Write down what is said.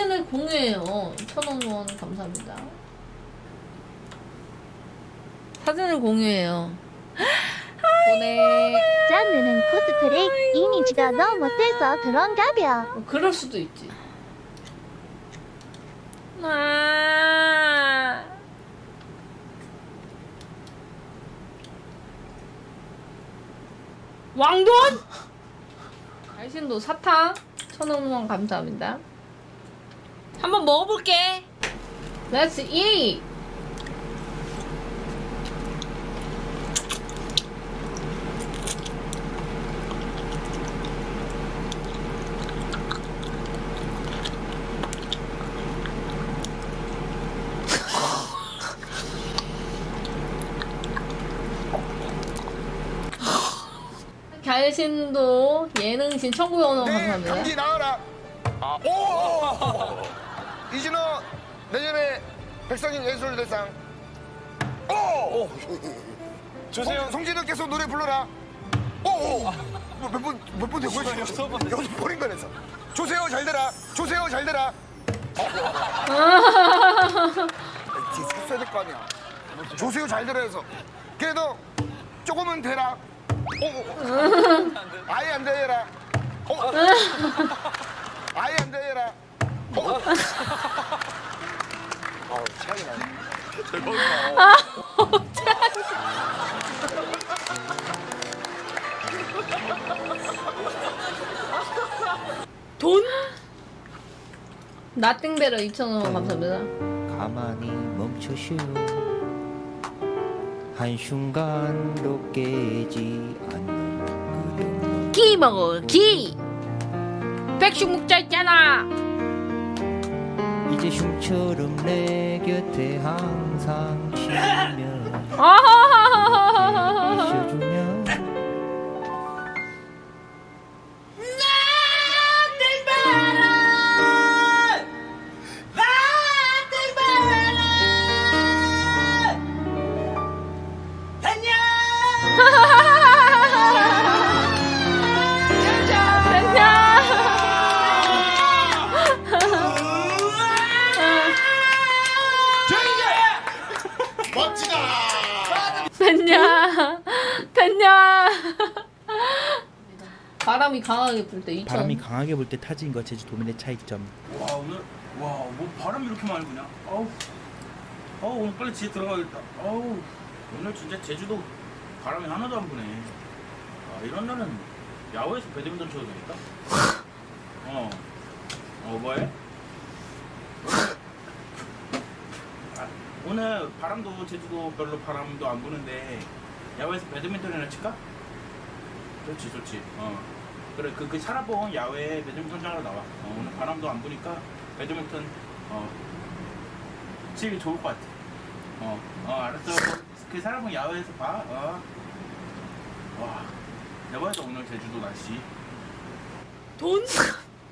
사진을 공유해요. 천원 후원 감사합니다. 사진을 공유해요. 보내. 짠느는 코스프레 이미지가 너무 세서 그런가 벼. 뭐 그럴 수도 있지. 아. 왕돈? 알신도 사탕 천원 후원 감사합니다. 한번 먹어볼게. Let's eat. 결신도 예능신 원 네, 감사합니다. 강지 나와라. 아, 오! 이진호 내년에 백성인 예술대상. 오! 주세요. 송, 송진호께서 노래 불러라. 오! 오! 몇 번, 몇 번 되고 있어? 여섯 번. 여섯 번인 거래서. 조세호 잘 되라. 조세호 잘 되라. 뒤에 쳤어야 될 거 아니야. 조세호 잘 되라 해서. 그래도 조금은 되라. 오! 오. 아예 안 되라. 오! 아 나네. 돈? 나띵베러 2,000원 감사합니다. 가만히 멈춰쉬어 한순간도 깨지 않는 그런 기 먹어, 기! 백숙 먹자 있잖아! 이제 흉처럼 내 곁에 항상 쉬면 아 됐냐? 됐냐? 바람이 강하게 불 때 2,000원. 바람이 강하게 불 때 타지인 것 제주 도민의 차이점. 와 오늘 와 뭐 바람이 이렇게 많이 부냐? 아우 아우 오늘 빨리 집에 들어가야겠다. 아우 오늘 진짜 제주도 바람이 하나도 안 부네. 아 이런 날은 야외에서 배드민턴 쳐도 되겠다. 어. 어 뭐해? 오늘 바람도 제주도 별로 바람도 안 부는데 야외에서 배드민턴이나 칠까? 좋지 좋지. 어. 그래 그, 그 사라봉 야외 배드민턴장으로 나와. 어, 오늘 바람도 안 부니까 배드민턴 어 치기 좋을 것 같아. 어, 어 알았어. 그 사람은 야외에서 봐. 어. 와, 봐도 오늘 제주도 날씨 돈?